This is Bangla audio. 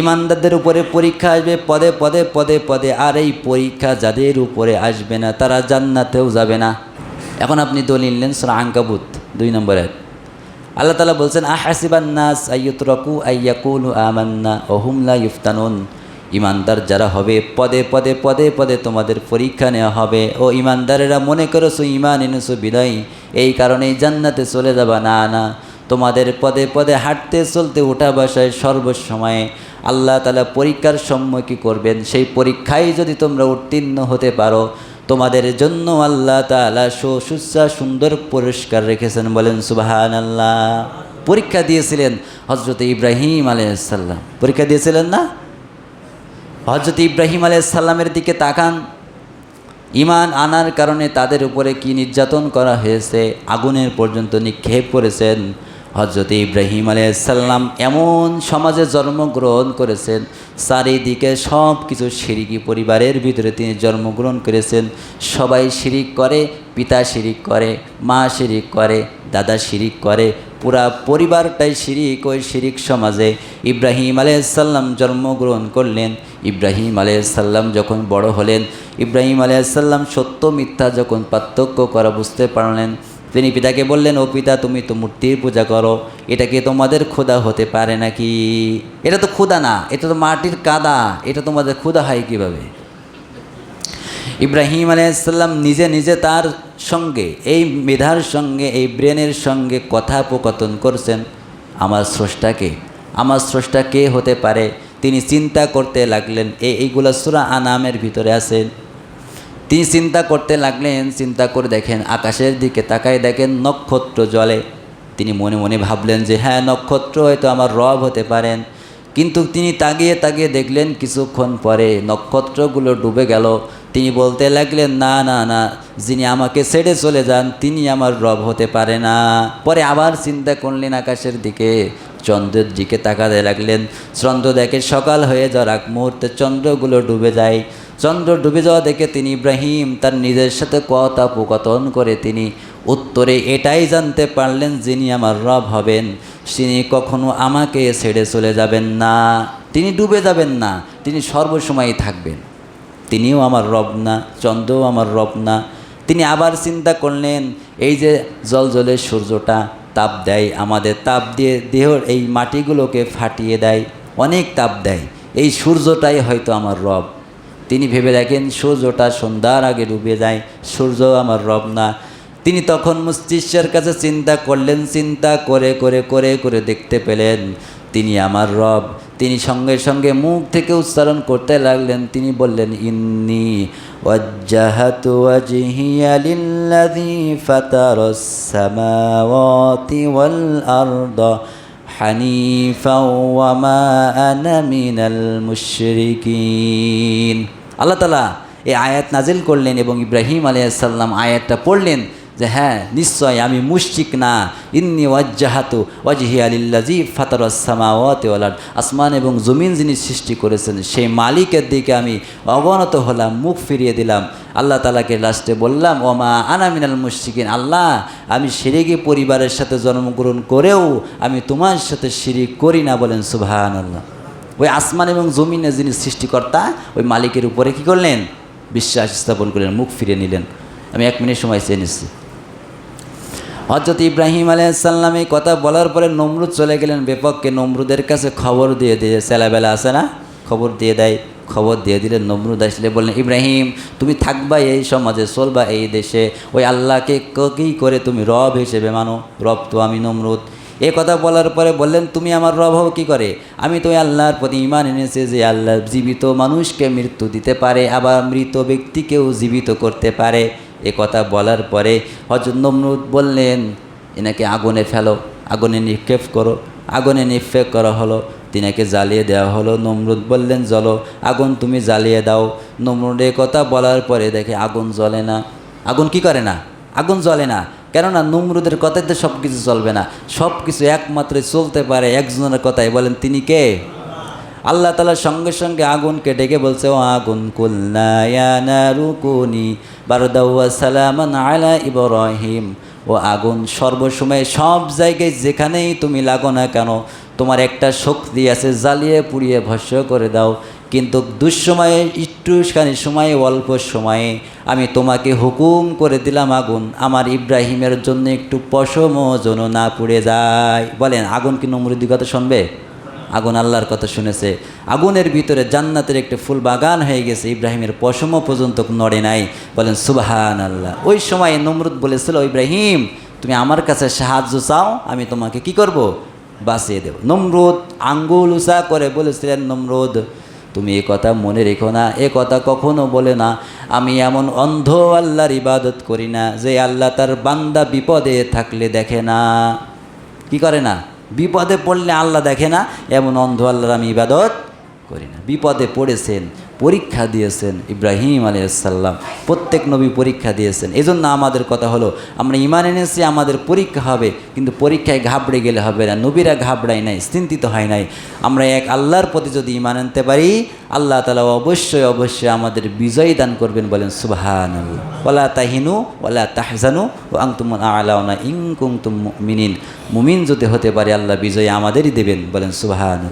ইমানদারদের উপরে পরীক্ষা আসবে, পদে পদে পদে পদে। আর এই পরীক্ষা যাদের উপরে আসবে না, তারা জান্নাতেও যাবে না। এখন আপনি দলিল নেন সুরা আঙ্কাবুত দুই নম্বরের আল্লাহ তালা বলছেন, আহাসিবান নাস আইয়ুতরকু আইয়াকুলু আমান্না ওহুমলা ইফতানুন। ইমানদার যারা হবে, পদে পদে পদে পদে তোমাদের পরীক্ষা নেওয়া হবে। ও ইমানদারেরা মনে করেছ, ইমান এনেছো বিনয়, এই কারণেই জান্নাতে চলে যাবা। না না। তোমাদের পদে পদে হাঁটতে চলতে ওঠা বাসায় সর্বসময়ে আল্লাহ তালা পরীক্ষার সম্মুখী করবেন? সেই পরীক্ষায় যদি তোমরা উত্তীর্ণ হতে পারো, তোমাদের জন্য আল্লাহ তালা সুসা সুন্দর পুরস্কার রেখেছেন বলেন সুবাহান আল্লাহ পরীক্ষা দিয়েছিলেন হজরত ইব্রাহিম আলাইসাল্লাম পরীক্ষা দিয়েছিলেন না? হজরত ইব্রাহিম আলাইসাল্লামের দিকে তাকান। ইমান আনার কারণে তাদের উপরে কি নির্যাতন করা হয়েছে? আগুনের পর্যন্ত নিক্ষেপ করেছেন। হজরত ইব্রাহিম আলাইসাল্লাম এমন সমাজে জন্মগ্রহণ করেছেন, চারিদিকে সব কিছু সিরিকি পরিবারের ভিতরে তিনি জন্মগ্রহণ করেছেন। সবাই শিরিক করে, পিতা শিরিক করে, মা শিরিক করে, দাদা শিরিক করে, পুরা পরিবারটাই শিরিক ওই শিরিক সমাজে। ইব্রাহিম আলাইসাল্লাম জন্মগ্রহণ করলেন, ইব্রাহিম আলাইসাল্লাম যখন বড় হলেন, ইব্রাহিম আলাইসাল্লাম সত্য মিথ্যা যখন পার্থক্য করা বুঝতে পারলেন তিনি পিতাকে বললেন, ও পিতা, তুমি তো মূর্তির পূজা করো। এটা কি তোমাদের ক্ষুধা হতে পারে নাকি? এটা তো ক্ষুধা না, এটা তো মাটির কাদা, এটা তোমাদের ক্ষুধা হয় কীভাবে? ইব্রাহিম আলাইসাল্লাম নিজে নিজে তার সঙ্গে, এই মেধার সঙ্গে, এই ব্রেনের সঙ্গে কথোপকথন করছেন, আমার স্রষ্টাকে আমার স্রষ্টা কে হতে পারে? তিনি চিন্তা করতে লাগলেন এই এইগুলো সুরা আনামের ভিতরে আছেন তিনি চিন্তা করতে লাগলেন চিন্তা করে দেখেন আকাশের দিকে তাকায় দেখেন নক্ষত্র জলে তিনি মনে মনে ভাবলেন যে হ্যাঁ নক্ষত্র হয়তো আমার রব হতে পারেন কিন্তু তিনি তাগিয়ে তাকিয়ে দেখলেন কিছুক্ষণ পরে নক্ষত্রগুলো ডুবে গেল তিনি বলতে লাগলেন না না না যিনি আমাকে ছেড়ে চলে যান তিনি আমার রব হতে পারে না। পরে আবার চিন্তা করলেন আকাশের দিকে। চন্দ্রের দিকে তাকাতে লাগলেন। চন্দ্র দেখে সকাল হয়ে যাওয়ার এক মুহূর্তে চন্দ্রগুলো ডুবে যায়। চন্দ্র ডুবে যাওয়া দেখে তিনি ইব্রাহিম তার নিজের সাথে কথোপকথন করে তিনি উত্তরে এটাই জানতে পারলেন যিনি আমার রব হবেন। তিনি কখনো আমাকে ছেড়ে চলে যাবেন না। তিনি ডুবে যাবেন না। তিনি সর্বসময় থাকবেন। তিনিও আমার রব না, চন্দ্রও আমার রব না। তিনি আবার চিন্তা করলেন, এই যে জল জলে সূর্যটা তাপ দেয়, আমাদের তাপ দিয়ে দেহর এই মাটিগুলোকে ফাটিয়ে দেয়, অনেক তাপ দেয়। এই সূর্যটাই হয়তো আমার রব। তিনি ভেবে দেখেন সূর্যটা সন্ধ্যার আগে ডুবে যায়, সূর্য আমার রব না। তিনি তখন মস্তিষ্কের কাছে চিন্তা করলেন, চিন্তা করে করে করে করে দেখতে পেলেন, তিনি আমার রব। তিনি সঙ্গে সঙ্গে মুখ থেকে উচ্চারণ করতে লাগলেন, তিনি বললেন, ইন্নি সামাওয়াতি ওয়াল আরদা। হানিফা ওয়ামা আনা মিনাল মুশরিকিন। আল্লাহ তাআলা এই আয়াত নাজিল করলেন এবং ইব্রাহিম আলিয়া সাল্লাম আয়াতটা পড়লেন। যে হ্যাঁ নিশ্চয় আমি মুশরিক না। ইন্নি ওয়াজ্জাহাতু ওয়াজহি আলিল্লাজি ফাতারাসসামাওয়াতি ওয়াল আরদ। আসমান এবং জমিন যিনি সৃষ্টি করেছেন, সেই মালিকের দিকে আমি অবনত হলাম, মুখ ফিরিয়ে দিলাম। আল্লাহ তালাকে লাস্টে বললাম, ওমা আনা মিনাল মুশরিকিন আল্লাহ, আমি শিরিকি পরিবারের সাথে জন্মগ্রহণ করেও আমি তোমার সাথে শিরিক করি না, বলেন আল্লাহ ওই আসমান এবং জমিনের যিনি সৃষ্টিকর্তা, ওই মালিকের উপরে কি করলেন? বিশ্বাস স্থাপন করলেন, মুখ ফিরিয়ে নিলেন। আমি এক মিনিট সময় চেয়ে নিচ্ছি। হজরত ইব্রাহিম আলাইসাল্লাম এই কথা বলার পরে নমরুদ চলে গেলেন বেপককে। নমরুদের কাছে খবর দিয়ে দিয়ে ছেলেবেলা আসে না? খবর দিয়ে দেয়, খবর দিয়ে দিলেন নমরুদ আসলে বললেন, ইব্রাহিম, তুমি থাকবা এই সমাজে, চলবা এই দেশে। ওই আল্লাহকে কী করে তুমি রব হিসেবে মানো? রব তো আমি নমরুদ। এ কথা বলার পরে বললেন, তুমি আমার রব হও কী করে? আমি তো আল্লাহর প্রতি ইমান এনেছি যে আল্লাহ জীবিত মানুষকে মৃত্যু দিতে পারে, আবার মৃত ব্যক্তিকেও জীবিত করতে পারে। এ কথা বলার পরে হজরত নমরুদ বললেন এনাকে আগুনে ফেলো, আগুনে নিক্ষেপ করো, আগুনে নিক্ষেপ করা হলো, তিনাকে জ্বালিয়ে দেওয়া হলো। নমরুদ বললেন জলো আগুন তুমি জ্বালিয়ে দাও। নমরুদ এ কথা বলার পরে দেখে আগুন জ্বলে না। আগুন কি করে না? আগুন জ্বলে না। কেননা নমরুদের কথাতে সব কিছু চলবে না। সব কিছু একমাত্র চলতে পারে, একজনের কথাই। বলেন, তিনি কে? আল্লাহ তালার সঙ্গে সঙ্গে আগুনকে ডেকে বলছে, ও আগুন কুলনায়ানারুকুনি বারদাউয়া সালামান আলা ইব্রাহিম। ও আগুন সর্বসময়ে সব জায়গায় যেখানেই তুমি লাগো না কেন, তোমার একটা শক্তি আছে, জ্বালিয়ে পুড়িয়ে ভস্য করে দাও। কিন্তু দুঃসময়ে, একটুখানি সময়ে, অল্প সময়ে আমি তোমাকে হুকুম করে দিলাম, আগুন আমার ইব্রাহিমের জন্য একটু পশম যেন না পুড়ে যায়। বলেন, আগুন কি নমরুদি কথা শুনবে? আগুন আল্লাহর কথা শুনেছে। আগুনের ভিতরে জান্নাতের একটি ফুল বাগান হয়ে গেছে। ইব্রাহিমের পশমও পর্যন্ত নড়ে নাই। বলেন সুবাহান আল্লাহ ওই সময় নমরুদ বলেছিল, ইব্রাহিম, তুমি আমার কাছে সাহায্য চাও, আমি তোমাকে কি করব? বাঁচিয়ে দেব। নমরুদ আঙ্গুল উষা করে বলেছিলেন, নমরুদ, তুমি এ কথা মনে রেখো না। এ কথা কখনো বলে না। আমি এমন অন্ধ আল্লাহর ইবাদত করি না যে আল্লাহ তার বান্দা বিপদে থাকলে দেখে না। কি করে না? বিপদে পড়লে আল্লাহ দেখে না এমন অন্ধ আল্লাহর আমি ইবাদত করি না। বিপদে পড়েছেন পরীক্ষা দিয়েছেন ইব্রাহিম আলাইসাল্লাম প্রত্যেক নবী পরীক্ষা দিয়েছেন। এজন্য আমাদের কথা হলো, আমরা ইমান এনেছি, আমাদের পরীক্ষা হবে, কিন্তু পরীক্ষায় ঘাবড়ে গেলে হবে না। নবীরা ঘাবড়ায় নাই, চিন্তিত হয় নাই। আমরা এক আল্লাহর প্রতি যদি ইমান আনতে পারি, আল্লাহ তালা অবশ্যই অবশ্যই আমাদের বিজয় দান করবেন বলেন সুবাহান ওলা তাহিনু ওলা তাহজানু ও আংতুম আলাউনা ইং কুংতুম মিনিন মুমিন যদি হতে পারে, আল্লাহ বিজয় আমাদেরই দেবেন বলেন সুবাহান